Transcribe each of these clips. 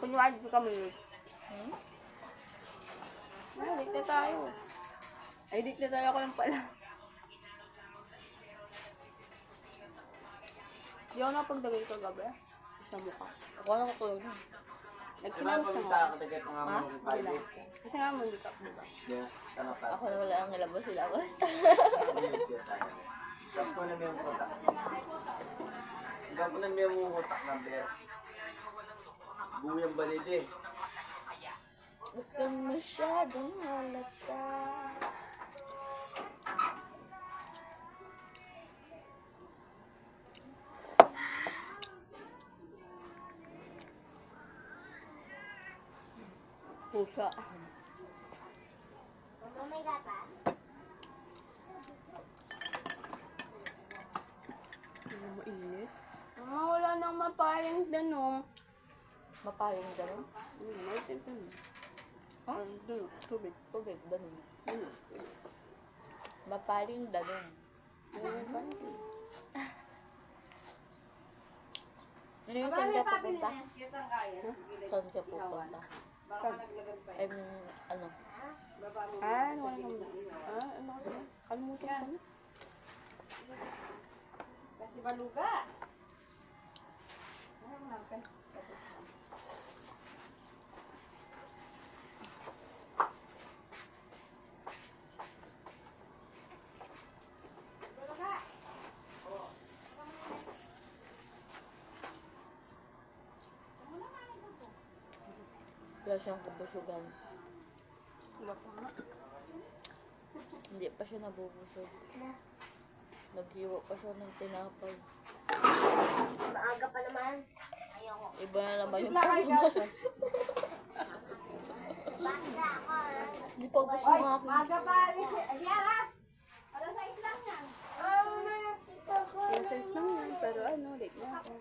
Kunwari ka kami. Hmm? Ay, date na tayo. Ay, date na tayo ako lang pala. Di ako napagdagay ko gabi. Sa mukha. Ako na katulog na. Nagpinamos na Kita ako. ka tagat ng Ha? Wala. Kasi nga mo, di ka, di ba? Yeah. Ako na wala ang nilabas-ilabas. Kapo na may utak. Kapo na may utak na ber. Buyang balid eh. Huwag kang masyadong halata. Pusa. Ano mainit? Ah, wala nang mapayang danong. Mapaling ganun. Hmm, may mo. Ha? Ang danong, tubig. Tubig, ganun. Ano? Mapaling ganun. Ano yung pancake? Ano yung saan ka pupunta? Saan ka pupunta? I mean, ano? Ah, ano ka naman? Ah, ano? Kalimutan ko na. Kasi baluga. Wala siyang kabusugan. Wala pa nga. Hindi pa siya nabubusog. Naghiwa pa siya ng tinapay. Maaga pa naman. Ayoko. Iba na naman yung. Basta ako. Hindi pa ubos yung akin. maga pa. Yara! Para sa islang yan. Oh, nanatito ko. Kaya size lang yan, pero ano, late na ako.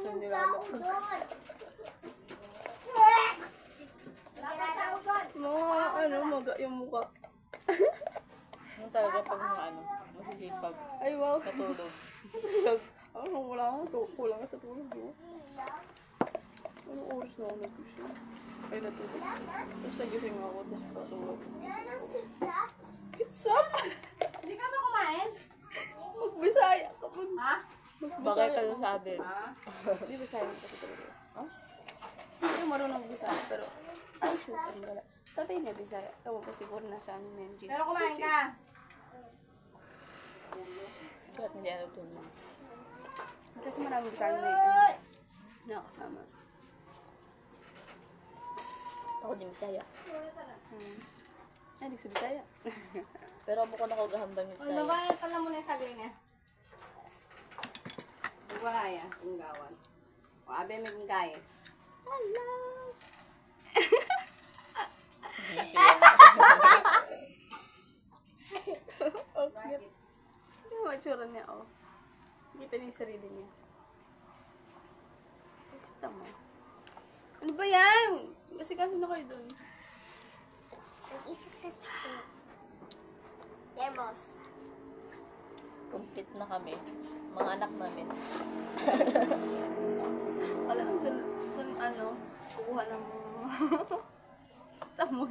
Saan nilalak ko? Mga ano, maga yung mukha. Yung talaga pag mga ano, masisipag. Ay, wow. Katulog. Ano, wala akong to, kulang sa tulog, no? Anong oras na ako nagising? Ay, natulog. Tapos nagising ako, tapos patulog. Kitsap! Hindi ka ba kumain? Magbisaya ka. Ha? Bakit Magbisaya ka ka. sabi? Ha? Hindi Bisaya kasi talaga. Ha? Hindi marunong Bisaya, pero ay, shoot, ang gala. Tatay niya Bisaya. Ewan ko siguro nasa ano na yung jeans. Pero kumain ka. Kaya hindi ano tulog. Kasi maraming Bisaya na yun. Nakakasama. Ako din Bisaya. Hmm. Ay, di sa Bisaya. Pero amo ko na ko gahambal ni Uy, Bisaya. babae pala mo na yung sagay niya. Wala yan, yung gawan. O, abe may kaya. Hello! okay. Hindi mo matsura niya, oh. Kita niya yung sarili niya. Basta mo. Ano ba yan? Kasi kaso na kayo doon. Nag-isip kasi ko. Demos. Complete na kami. Mga anak namin. Wala kang saan, saan ano, kukuha ng tamo.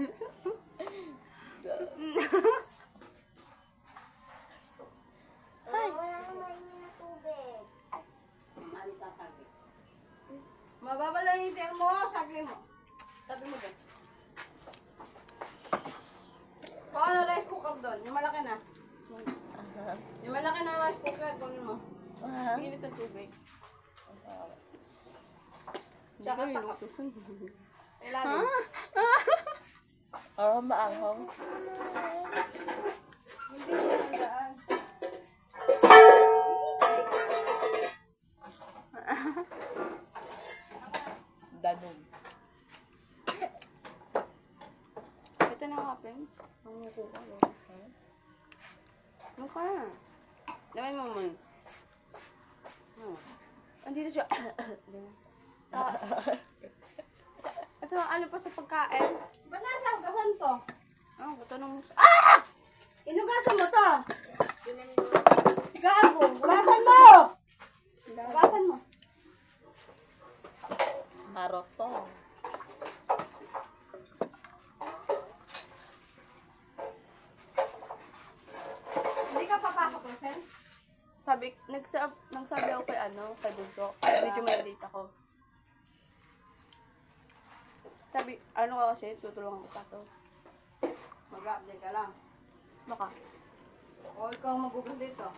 Ay! Mababa lang yung tiyan mo, sagay mo. Tabi mo dyan. Baka na rice cooker doon, yung malaki na. Yung malaki na rice cooker, kunin mo. Ah, Init ang tubig. Tsaka inutusan. Ilalim. oh, maanghang. Hindi yung daan. Danong. Ito na kapin. Ang muko ka. Mukha. Damay mo mo. Hmm. Andito siya. sa, sa, ano pa sa pagkain? Ba't nasa hugasan to? Ah, oh, tanong. Ah! Inugasan mo to. Gago, hugasan mo! Hugasan mo. Karot to. Sabi, nagsab, nagsabi ako kay ano, kay Bunso. Medyo may late ako. Sabi, ano ka kasi, tutulungan kita to. Mag-update ka lang. Baka. O ikaw magugas dito.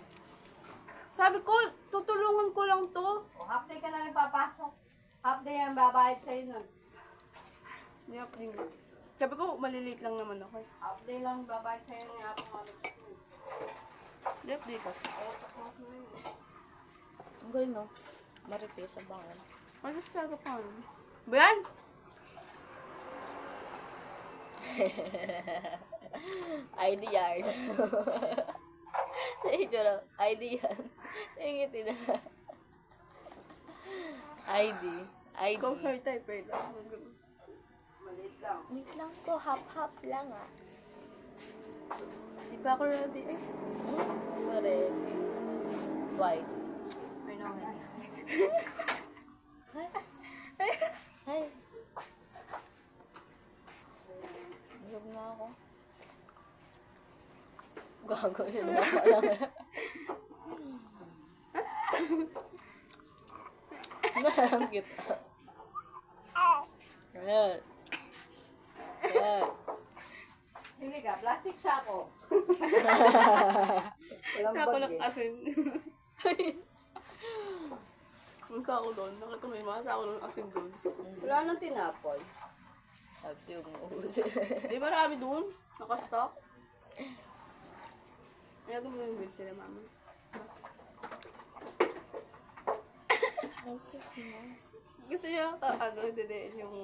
Sabi ko, tutulungan ko lang to. O half day ka na rin papasok. Half day ang babayad sa'yo nun. Hindi ako din. Sabi ko, malilate lang naman ako. eh. Half day lang babayad sa'yo ni Apo Malik. Hindi ako dito. Ang galing no? Marites sa bangon. Ano sa saga pa? Ba yan? ID yard. Ito na. ID yan. Tingit na. ID. ID. Ikaw hair type lang. Maliit lang. Wait lang po. Hap-hap lang ah. Di ba ako ready? Ay, Hmm? Ready. White. ay na okay. Hi. Gab na ako. Gago siya ako lang. Ang cute. Ayan. Ayan. Hindi ka, plastic sako. Walang Sa ako bag ng eh. asin. Yung sa ako doon, nakita mo yung mga sa ako ng asin doon. Wala nang tinapoy. Tapos yung. Di ba marami doon? Nakastock? Ayaw mo yung bill sila, mama. Gusto niya, uh, ano, didiin yung...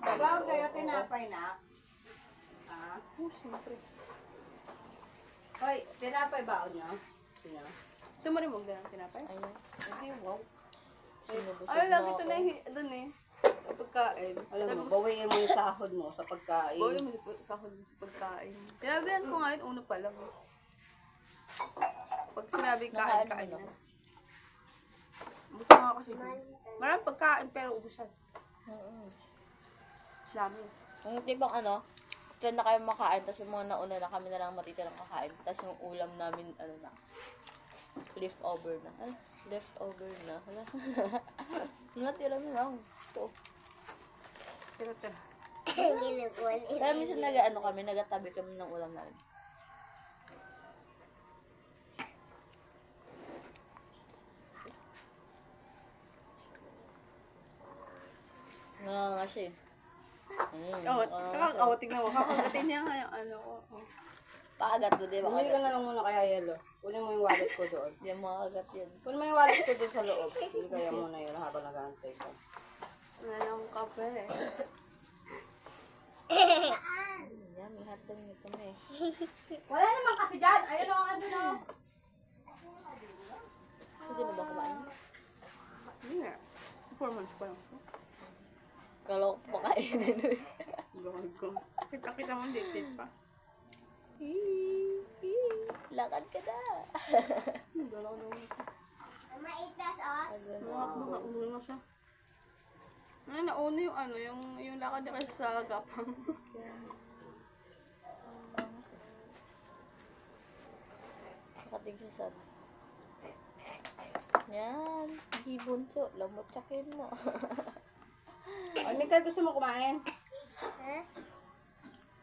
Ikaw kayo tinapay na. Ha? Oh, siyempre. Hoy, tinapay ba nyo? Sino? Sumarimog na ang tinapay? Ayun. Ay, wow. Ay, na lagi ito na doon eh. Pagkain. Alam mo, bawiin mo yung sahod mo sa pagkain. Boy, mo sa akin sa pagkain. Sinabihan ko ngayon, uno pa lang. Pag sinabi kain, kain mo na. Buto nga kasi. Maraming pagkain pero ubusan. Mm-mm. Dami. Ang tipong ano, dyan na kayo makain, tapos yung mga nauna na kami na lang matitirang kakain. Tapos yung ulam namin, ano na, leftover na. Ay, leftover na. Hala. Natira na lang. Ito. Tira, tira. Kaya minsan nag-ano kami, nagatabi kami ng ulam namin. Nga nga siya eh. Mm, Oh, ah, kakakaw, tingnan mo. Kakagatin niya nga yung ano ko. Oh. Paagat ko, di ba? Bumili ka na lang muna kaya yelo. Kunin mo yung wallet ko doon. Di mo agat yan. Kunin mo yung wallet ko doon sa loob. Hindi kaya muna yun habang nag-aantay ka. Wala lang kape. Yan, may hotdog nito na eh. Wala naman kasi dyan. Ayun o, ano no. Hindi na ba kumain? Hindi nga. Four months pa lang. Kala ko pakainin. Ko. Kita-kita mo, dated pa. Lakad ka na. Dalaw na ako. Mama, 8 pesos. Mga mga ulo na siya. Ano, nauna yung ano, yung, yung lakad niya kasi sa gapang. Nakating siya sa... Yan. Hindi bunso. Lamot tsakin mo. Ay, Mikael, gusto mo kumain?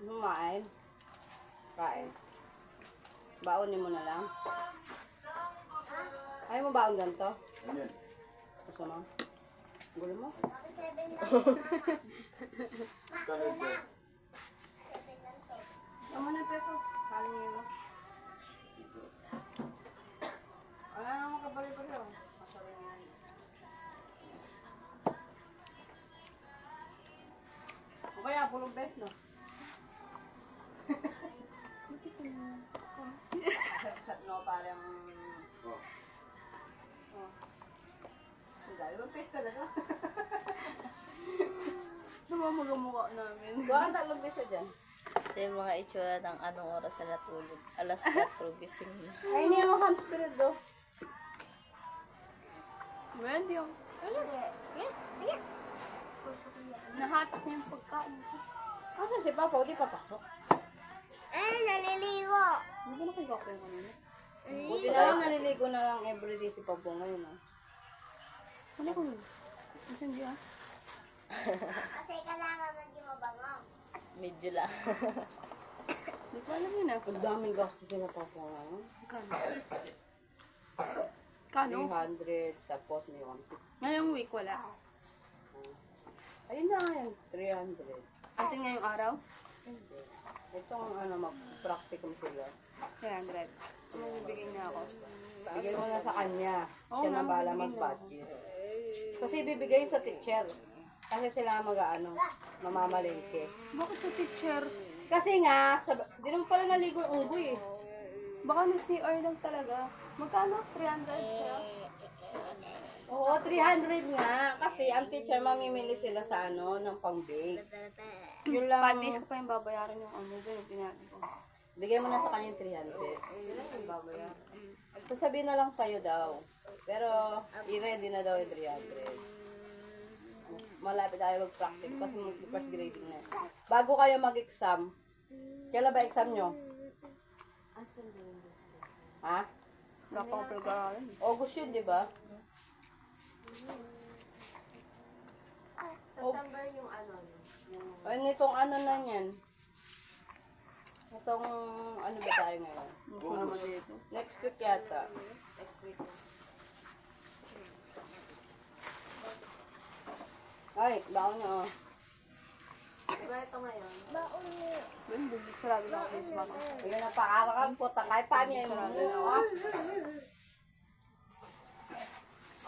Mo kumain? Kain. Baonin mo na lang. Ayaw mo baon ganito? Ayun. Gusto mo? Gulo mo? Bakit 7 lang? Kalog ko. Tama na peso. Kali mo. Wala na mo kaya, pulong bes, no? Sat no, parang... Oh. Oh. Ang dami talaga. Namamagamukha namin. Buwan ang tatlong beso dyan. Ito yung mga itsura ng anong oras na natulog. Alas 4 gising na. Ay, niya mo hand spirit do. Pwede yung Ayan. Ayan. Ayan. nahatak niya yung pagkain. Asan si Papa? Di papasok. Ah, naliligo. Di ba nakigako yung kanina? Buti na lang naliligo na lang everyday si Popo ngayon. ah. Ano ko? Nasaan di ah? Kasi kailangan maging mabango. Medyo lang. Di ko alam yun ah. Ang daming gastos na Popo ngayon. Kano? Kano? 300, tapos may 150. Ngayong week wala. Ayun na ngayon, 300. Kasi ngayong araw? Hindi. Itong ano, mag-practicum sila. 300. Ano bibigyan niya ako? Bigay mo na sa kanya. Oo Siya na bibigyan mag-budget. Kasi bibigay sa teacher. Kasi sila mag-ano, mamamalingke. Bakit sa teacher? Kasi nga, sab- di naman pala naligo yung unggoy eh. Baka nag-CR lang talaga. Magkano? 300 siya? Oo, 300 nga. Kasi ang teacher, mamimili sila sa ano, ng pang-bake. Yun lang. Patis ko pa yung babayaran yung ano doon. yung Pinati ko. Bigay mo na sa kanya yung 300. Yun lang yung babayaran. Sasabihin na lang sa'yo daw. Pero, i-ready na daw yung 300. Malapit tayo mag-practice kasi mag-first grading na. Bago kayo mag-exam, kailan ba exam nyo? Ha? Wala pa akong pag-aaral. August yun, di ba? September yung ano. Ay, nitong ano na yan. Itong, ano ba tayo ngayon? Dito. Next week yata. Next week. Ay, baon nyo. oh. Diba ito ngayon? Doon, doon. Sarado na ako sa mama. Ayun na paarakan po, takay pa niya yung mga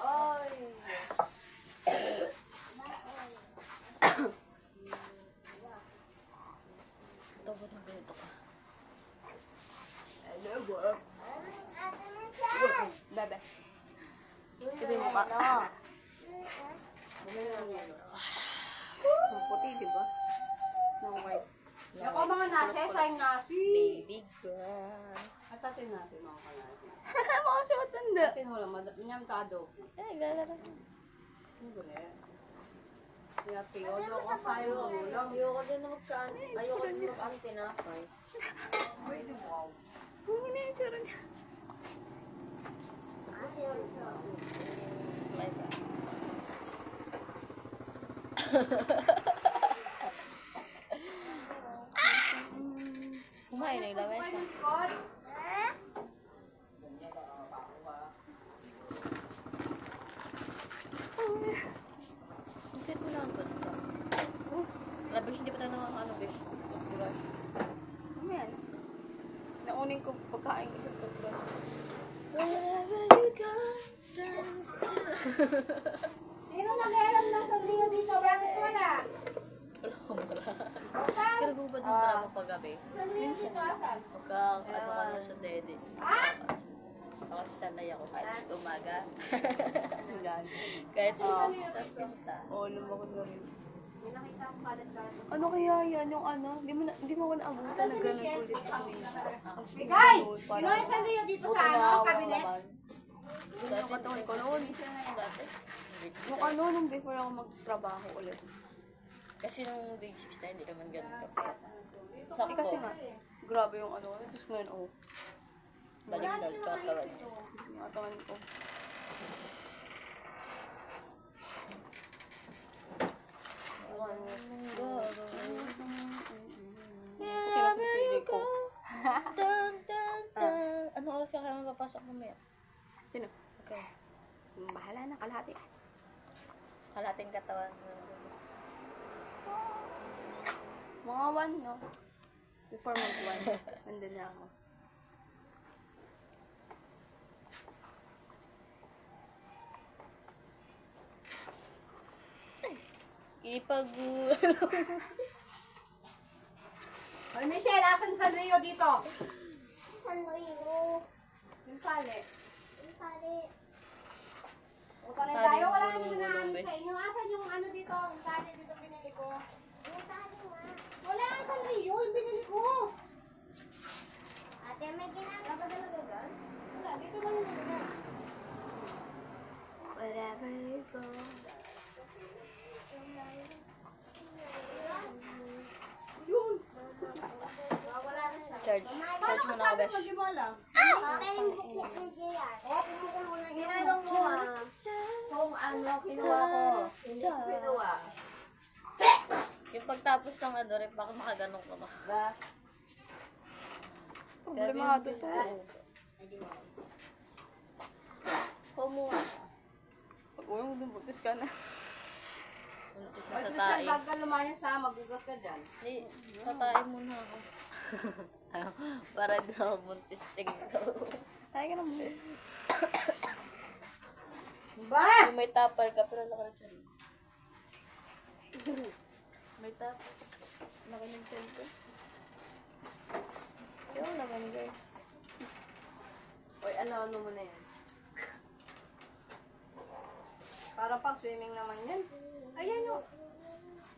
oh. Ba na ganito ka? Bebe. Ito yung mukha. Ang puti, di ba? Snow White. Yung ko mga nasi, sayang nasi. Baby. Atatin natin mga kanasi. Mukha siya matanda. Atatin mo lang, madam, nyamtado. Ay, galera. Ano ba? Kaya piyodo ko sa'yo. Ulam. Ayoko din na magkaan. Ayoko din magkaan tinapay. Pwede yung tsura niya. Kasi. My God. Kumain ng lamesa. Ang cute mo naman po dito. Grabe, hindi pa tayo nakakano, bish. Toothbrush. Ano yan? Naunin ko pagkain isang tatlo. Wherever you go, Sino nag-alam na sa liyo dito? Bakit wala? Kaya mo ba yung drama paggabi? Pagka ano ka na sa dede. Ako sanay ako kahit umaga. Kahit sa pinta. Oo, lumakad na rin. Ano kaya yan? Yung ano? Di mo, na, di mo ako naabutan na ganun ulit. Bigay! Sino yung sa liyo dito sa ano? Kabinet? Yung katawan ko noon. Dati. Yung ano, nung before ako magtrabaho ulit. Kasi nung grade 6 na hindi naman ganun ka. Eh, Sakto. kasi nga, grabe yung ano. Tapos ngayon, oh, Balik na ulit yung katawan yung katawan ko. You go. Dun, dun, dun. Ano oras ka kaya mapapasok mamaya? Bahala na, kalahati. Kalating katawan. Mga one, no? Before mag-one, nandun na ako. Ipag... Ay, Michelle, asan sa liyo dito? San Rio. Yung pali. Yung pare. Upanin Tali tayo, yung wala naman gulong-gulong, na be. sa inyo. Asan yung ano dito? Yung tali dito binili ko. Yung tali nga. Wala, asan liyo? Yung binili ko. Ate, may ginagawa ba talaga doon? Wala, dito lang yung nilagay. Wherever you go. Yun. Wala na na, besh. JR. Oo, kumukulo lang yun. Tinanong mo ha. Kung ano, kinuha ko. Hindi ko pinuha. Yung pagtapos ng ano rin, baka makaganong ka ba? Ba? Problemado to. Kumuha. Pag uwi mo dun, buntis ka na. Buntis na Pag sa tae. ka lumayan sa magugas ka dyan. Hindi, tatain muna ako. Para daw buntis tingko. Ay, ka naman. Ba? May tapal ka, pero tiyan. May tapal. Tiyan ko. Yung naman, guys. Oy, ano, ano mo na yan? Para pang swimming naman yan. Ayan o.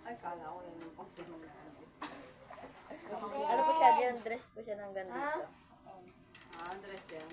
Ay, kala ko yan yung pang swimming naman. Ano po siya, diyan dress po siya ng ganda. Ah, ah dress yan.